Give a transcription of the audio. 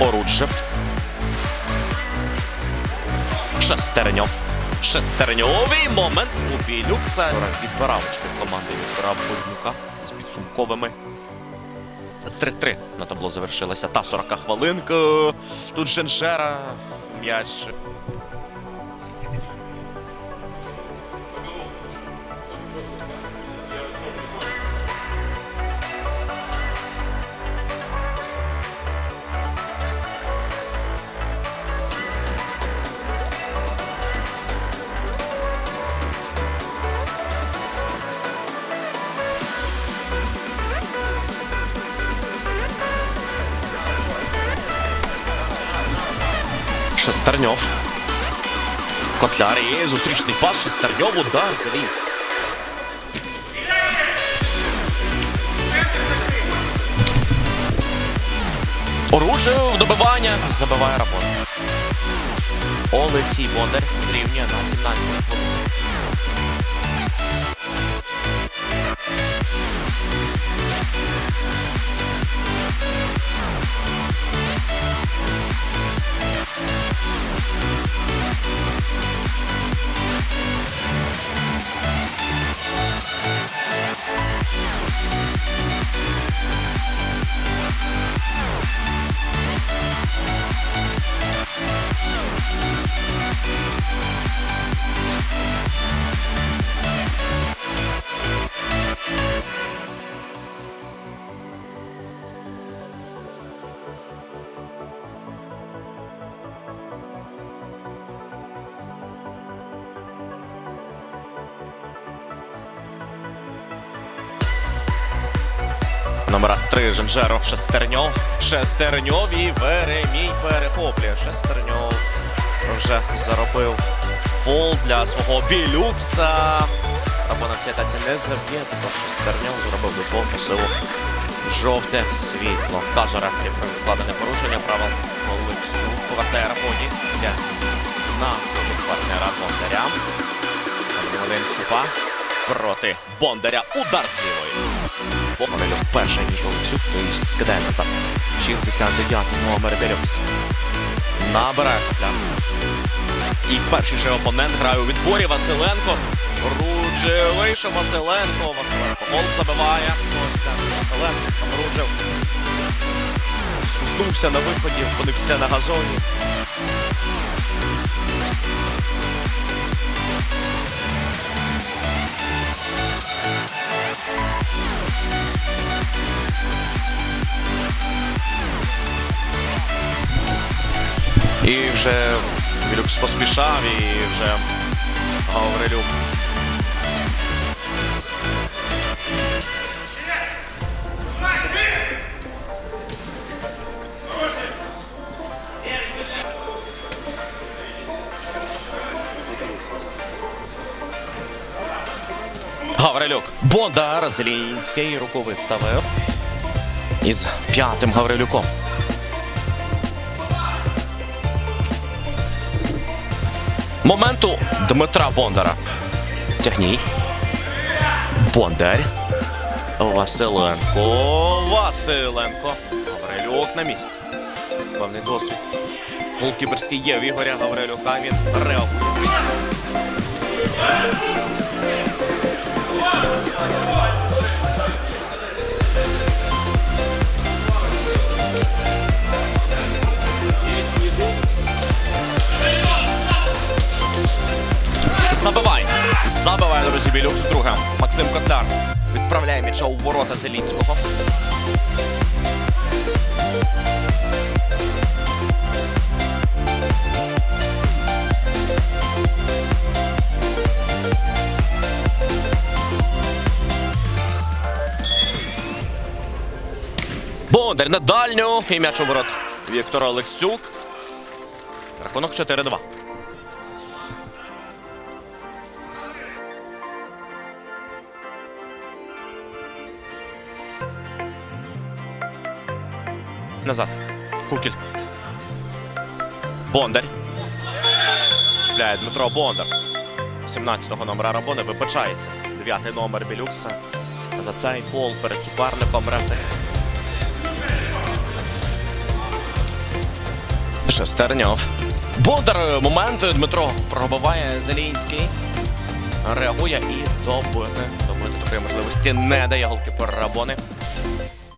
Оруджев. Шестерньов. Шестерньовий момент у Білюкса. Відбиравочки команди відбирав Бульмука з підсумковими. 3-3 на табло завершилася та 40 хвилинка. Тут Женшера. М'яч. Шестерньов. Котляр і зустрічний пас. Шестерньов удар заліз. Оруджев добивання. Забиває роботу. Олексій Бондар зрівнює на 17 хвилин. Номера 3 Женжеро Шестерньов. Шестерньов і Веремій перехоплює. Шестерньов вже заробив фол для свого білюкса. Рабона в цій атаці не заб'є, також Шестерньов зробив дозвол по силу. Жовте світло. Вкаже рефері про відкладене порушення правил Олексю. Повертає Рабоні. Йде знак від партнера Бондаря. Один Ступа проти Бондаря. Удар з лівої. Помилю перша ніж Олексюк, то й скидає назад. 69 номер Делюкс. Набирає. І перший же опонент грає у відборі Василенко. Руджи вийшов Василенко. Василенко гол забиває. Ось Василенко там. Спустився на виході, опинився на газоні. І вже Вілюкс поспішав, і вже Гаврилюк. Гаврилюк. Бондар Зелінський руку виставив. Із п'ятим Гаврилюком. Моменту Дмитра Бондара. Тягній. Бондар. Василенко. Василенко. Гаврилюк на місці. Певний досвід. Голкіперський є в Ігоря Гаврилюка. Він реагує. Забиває, друзі, Білюк друга. Максим Котляр відправляє м'яча у ворота Зелінського. Бондар на дальню. І м'яч у ворот. Віктор Олексюк. Рахунок 4-2. Назад. Кукіль. Бондар. Чіпляє Дмитро Бондар. 17-го номера Рабони вибачається. 9-й номер Білюкса. За цей фол перед суперником рефері. Шестерньов. Бондар. Момент. Дмитро пробиває Зелінський. Реагує і добити. Такої можливості не дає голкіпер Рабони.